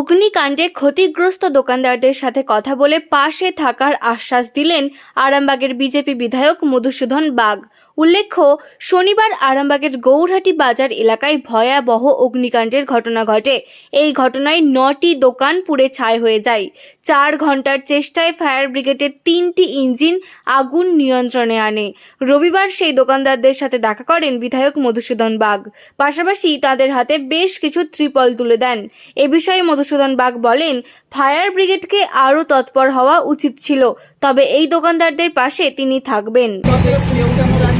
অগ্নিকাণ্ডে ক্ষতিগ্রস্ত দোকানদারদের সাথে কথা বলে পাশে থাকার আশ্বাস দিলেন আরামবাগের বিজেপি বিধায়ক মধুসূদন বাগ। উল্লেখ্য, শনিবার আরামবাগের গৌরহাটি বাজার এলাকায় ভয়াবহ অগ্নিকাণ্ডের ঘটনা ঘটে। এই ঘটনায় নটি দোকান পুড়ে ছাই হয়ে যায়। চার ঘণ্টার চেষ্টায় ফায়ার ব্রিগেডের তিনটি ইঞ্জিন আগুন নিয়ন্ত্রণে আনে। রবিবার সেই দোকানদারদের সাথে দেখা করেন বিধায়ক মধুসূদন বাগ। পাশাপাশি তাদের হাতে বেশ কিছু ত্রিপল তুলে দেন। এ বিষয়ে মধুসূদন বাগ বলেন, ফায়ার ব্রিগেডকে আরও তৎপর হওয়া উচিত ছিল, তবে এই দোকানদারদের পাশে তিনি থাকবেন।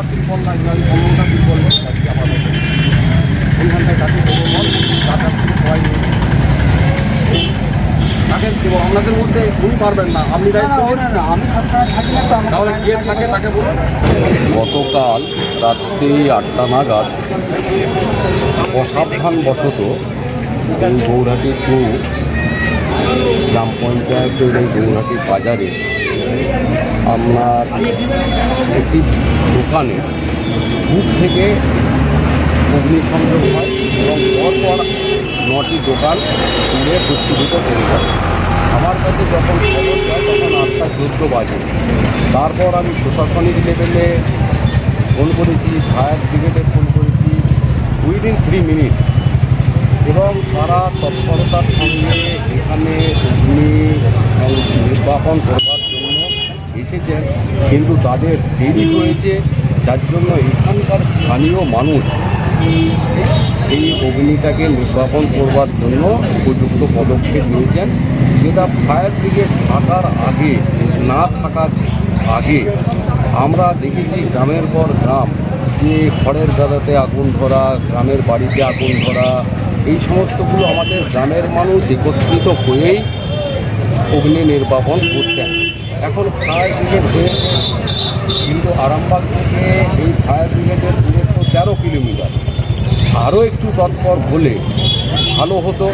নটা ত্রিপল লাগবে আমি পনেরোটা ত্রিপল লাগছে আমাদের। ওই ঘন্টায় কাকে দেবো বল থেকে সবাই দেবো আপনাদের মধ্যে উনি পারবেন না আপনি আমি তাহলে কে থাকে তাকে বলুন। গতকাল রাত্রি আটটা নাগাদ অসাবধানবশত এই গৌরাটি টু গ্রাম পঞ্চায়েতের এই গৌরাটি বাজারে আপনার একটি দোকানে বুক থেকে অগ্নিসংযোগ হয় এবং পরপর নটি দোকান পুড়ে প্রস্তুত করে যায় আমার কাছে যখন খবর যায়, তখন আটটা চোদ্দ বাজে। তারপর আমি প্রশাসনিক লেভেলে ফোন করেছি, ফায়ার ব্রিগেডে ফোন করেছি। উইদিন থ্রি মিনিট এবং তারা তৎপরতার সঙ্গে এখানে অগ্নি নির্বাপন করবার জন্য এসেছেন। কিন্তু তাদের দেরি হয়েছে, যার জন্য এখানকার স্থানীয় মানুষ এই অগ্নিটাকে নির্বাপন করবার জন্য উপযুক্ত পদক্ষেপ নিয়েছেন। যেটা ফায়ার ব্রিগেড থাকার আগে, না থাকার আগে আমরা দেখেছি গ্রামের পর গ্রাম, যে খড়ের গাদাতে আগুন ধরা, গ্রামের বাড়িতে আগুন ধরা এই সমস্তগুলো আমাদের গ্রামের মানুষ একত্রিত হয়েই অগ্নি নির্বাপন করতেন। এখন ফায়ার ব্রিগেড হয়ে কিন্তু আরামবাগ থেকে এই ফায়ার ব্রিগেডের দূরত্ব তেরো কিলোমিটার। আরও একটু তৎপর হলে ভালো হতো।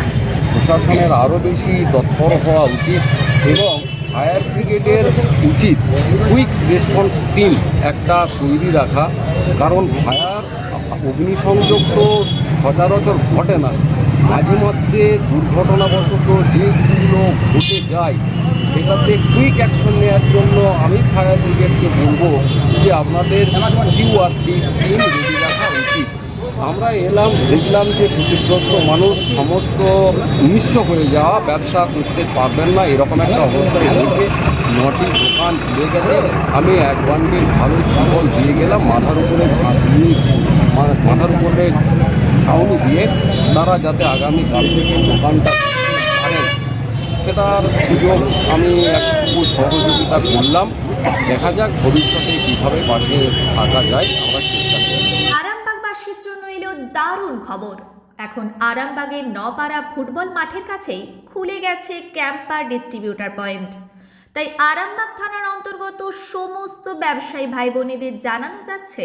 প্রশাসনের আরও বেশি তৎপর হওয়া উচিত এবং ফায়ার ব্রিগেডের উচিত কুইক রেসপন্স টিম একটা তৈরি রাখা। কারণ ফায়ার অগ্নিসংযোগ তো সচরাচর ঘটে না। মাঝে মধ্যে দুর্ঘটনাবশত যেগুলো ঘটে যায়, সেটাতে কুইক অ্যাকশন নেওয়ার জন্য আমি ফায়ার ব্রিগেডকে বলব যে আপনাদের কিউআরটি টিম রেডি রাখা উচিত। আমরা এলাম, দেখলাম যে ক্ষতিগ্রস্ত মানুষ সমস্ত নিঃস্ব হয়ে যাওয়া, ব্যবসা করতে পারবেন না, এরকম একটা অবস্থায় রয়েছে। নটি দোকান ঘুরে গেছে। আমি এক বান্ডিল ভালো খবর দিয়ে গেলাম, মাথার উপরে মাথার উপরে ছাউনি দিয়ে তারা যাতে আগামী কাল থেকে দোকানটা সেটার সুযোগ আমি একটু সহযোগিতা করলাম। দেখা যাক ভবিষ্যতে কীভাবে পাশে থাকা যায়, আমরা চেষ্টা করব। আরামবাগবাসীর জন্য এলো দারুণ খবর। এখন আরামবাগের নপাড়া ফুটবল মাঠের কাছেই খুলে গেছে ক্যাম্পার ডিস্ট্রিবিউটার পয়েন্ট। তাই আরামবাগ থানার অন্তর্গত সমস্ত ব্যবসায়ী ভাই বোনেদের জানানো যাচ্ছে